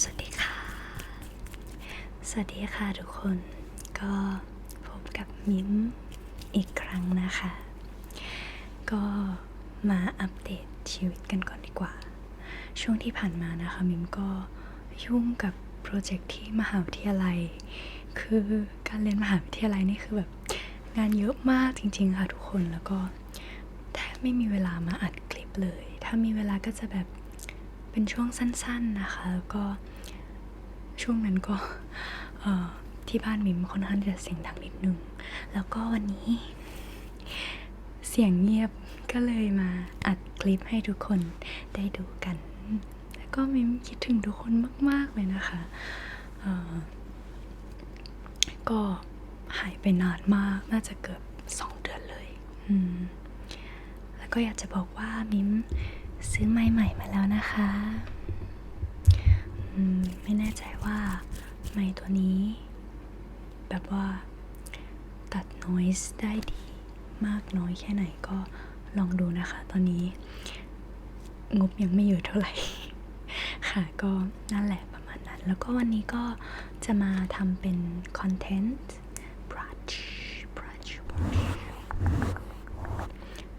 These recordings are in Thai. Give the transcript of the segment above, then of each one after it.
สวัสดีค่ะ สวัสดีค่ะทุกคนก็พบกับมิมอีกครั้งนะคะ ก็มาอัปเดตชีวิตกันก่อนดีกว่า ช่วงที่ผ่านมานะคะมิมก็ยุ่งกับโปรเจกต์ที่มหาวิทยาลัย คือการเรียนมหาวิทยาลัยนี่คือแบบงานเยอะมากจริงๆค่ะทุกคนแล้วก็แทบไม่มีเวลามาอัดคลิปเลย ถ้ามีเวลาก็จะแบบ เป็นช่วงสั้น ๆนะคะแล้วก็ช่วงนั้นก็ที่บ้านมิมค่อนข้างจะเสียงดังนิดนึง แล้วก็วันนี้ เสียงเงียบก็เลยมาอัดคลิปให้ทุกคนได้ดูกัน แล้วก็มิมคิดถึงทุกคนมาก ๆ เลยนะคะก็หายไปนานมากน่าจะเกือบสองเดือนเลย แล้วก็อยากจะบอกว่ามิม ซื้อไม้ใหม่มาแล้วนะคะไม่แน่ใจว่าไม้ตัวนี้ แบบว่าตัด noise ได้ดีมากน้อยแค่ไหนก็ลองดูนะคะ ตอนนี้งบยังไม่เยอะเท่าไหร่ ค่ะก็นั่นแหละประมาณนั้น แล้วก็วันนี้ก็จะมาทำเป็นคอนเทนต์ brush brush brush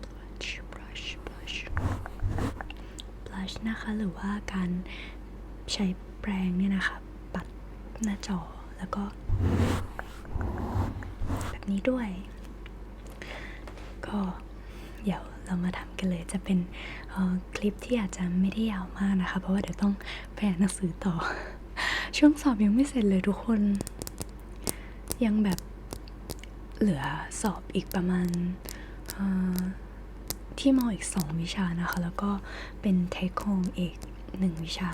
brush brush brush brush นะคะ หรือว่าการใช้แปรงเนี่ยนะคะ ปัดหน้าจอแล้วก็ แบบนี้ด้วย ก็เดี๋ยวเรามาทำกันเลยจะเป็นคลิปที่อาจจะไม่ได้ยาวมากนะคะ เพราะว่าเดี๋ยวต้องไปอ่านหนังสือต่อ ช่วงสอบยังไม่เสร็จเลยทุกคน ยังแบบเหลือสอบอีกประมาณ ที่มออีกสองวิชานะคะ แล้วก็เป็นเทคโฮมอีกหนึ่งวิชา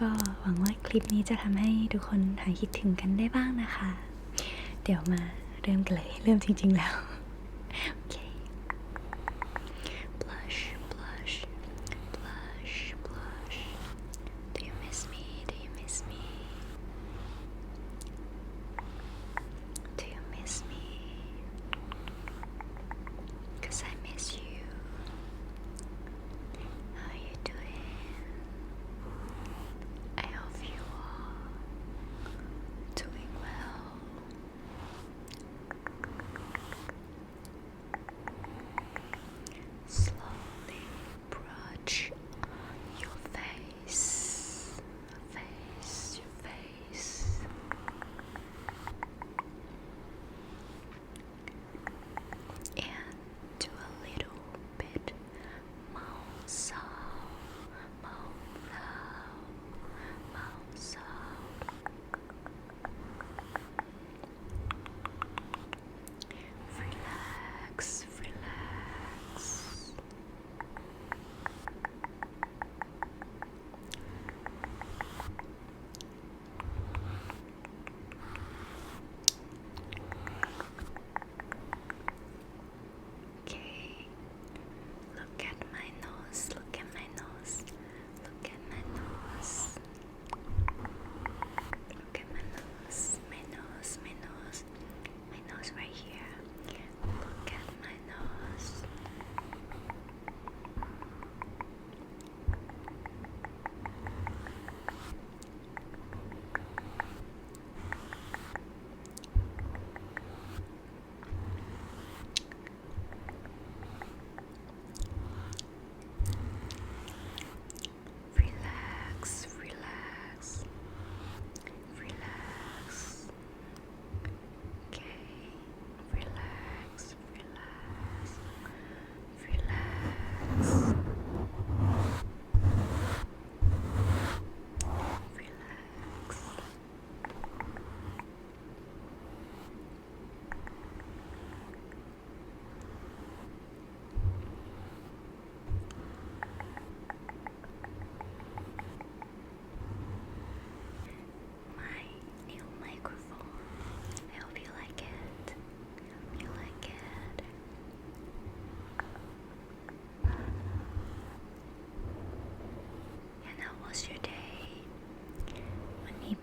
ก็หวังว่าคลิปนี้จะทำให้ทุกคนหายคิดถึงกันได้บ้างนะคะ เดี๋ยวมาเริ่มกันเลย เริ่มจริง ๆ แล้ว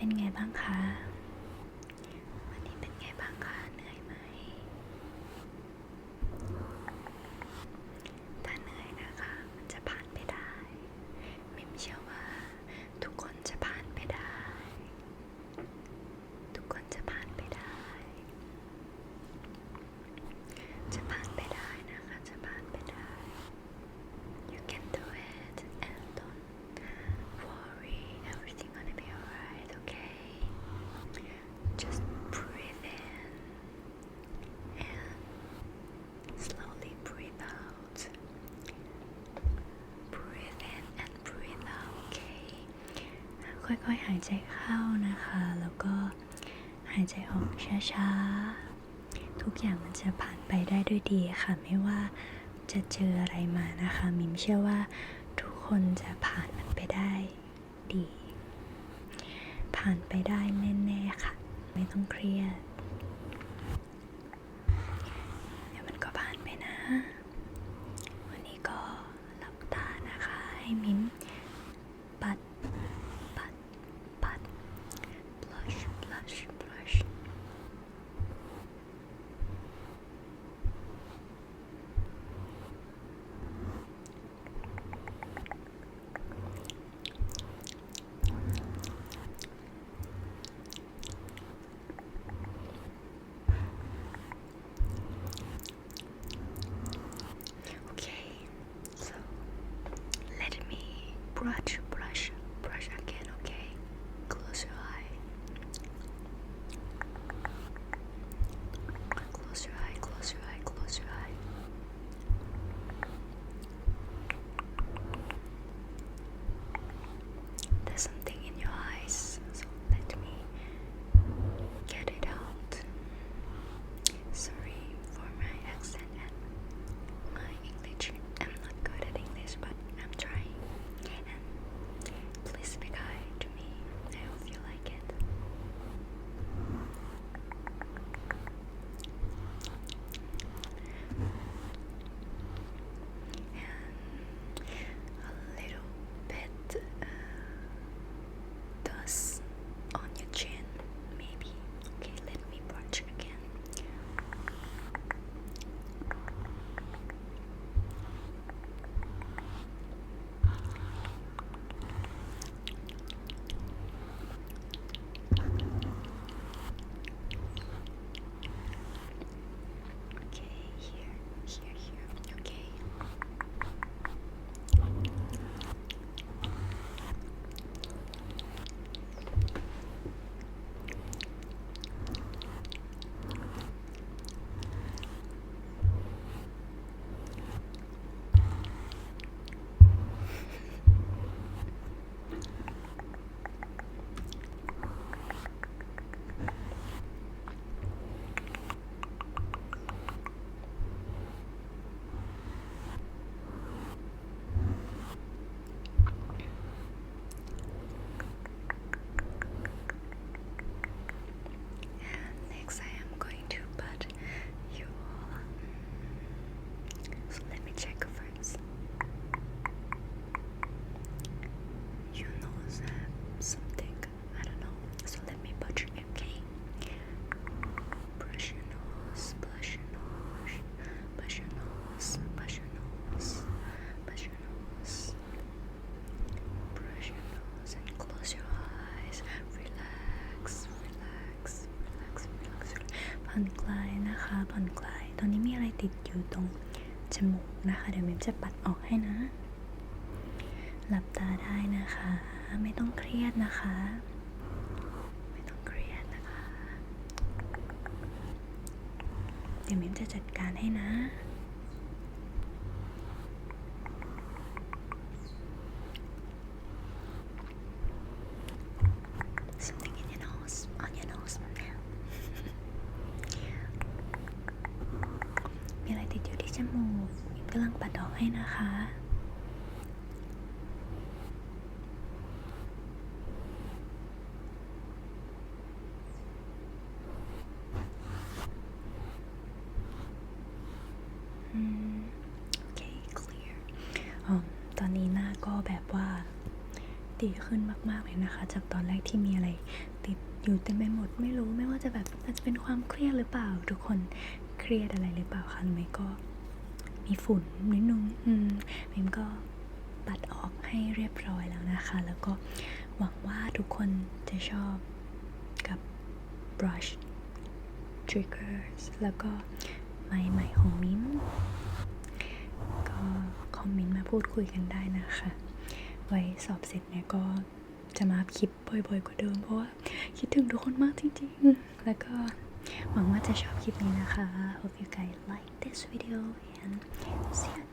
เป็นไงบ้างคะ วันนี้เป็นไงบ้างคะ เหนื่อยไหม ถ้าเหนื่อยนะคะ มันจะผ่านไปได้ มิมเชื่อว่าทุกคนจะ ค่อยๆหายใจเข้านะคะ แล้วก็หายใจออกช้าๆ ทุกอย่างมันจะผ่านไปได้ด้วยดีค่ะ ไม่ว่าจะเจออะไรมานะคะ มิมเชื่อว่าทุกคนจะผ่านมันไปได้ดี ผ่านไปได้แน่ๆค่ะ ไม่ต้องเครียด นะคะผ่อนคลาย ตอนนี้มีอะไรติดอยู่ตรงจมูกนะคะ เดี๋ยวมิมจะปัดออกให้นะ หลับตาได้นะคะ ไม่ต้องเครียดนะคะ ไม่ต้องเครียดนะคะ เดี๋ยวมิมจะจัดการให้นะ something in your nose, on your nose. มีอะไรติดอยู่ที่จมูกมินกำลัง ปัดออกให้นะคะอืมโอเค clear อ๋อตอนนี้หน้าก็แบบว่าดีขึ้นมาก ๆ เลยนะคะ จากตอนแรกที่มีอะไร ติดอยู่เต็มไปหมดไม่รู้ไม่ว่าจะแบบอาจจะเป็นความเครียดหรือเปล่า ทุกคนเครียดอะไรหรือเปล่าคะหรือไม่ก็ มีฝุ่นนิดนึงอืมมิมก็ปัดออกให้เรียบร้อยแล้วนะคะ แล้วก็หวังว่าทุกคนจะชอบกับ brush triggers แล้วก็ไม้ใหม่ของมิมก็คอมเมนต์มาพูดคุยกันได้นะคะ ไว้สอบเสร็จเนี่ยก็จะมาอัพคลิปบ่อยๆกว่าเดิม เพราะว่าคิดถึงทุกคนมากจริงๆ แล้วก็หวังว่าจะชอบคลิปนี้นะคะ hope you guys like this video and see you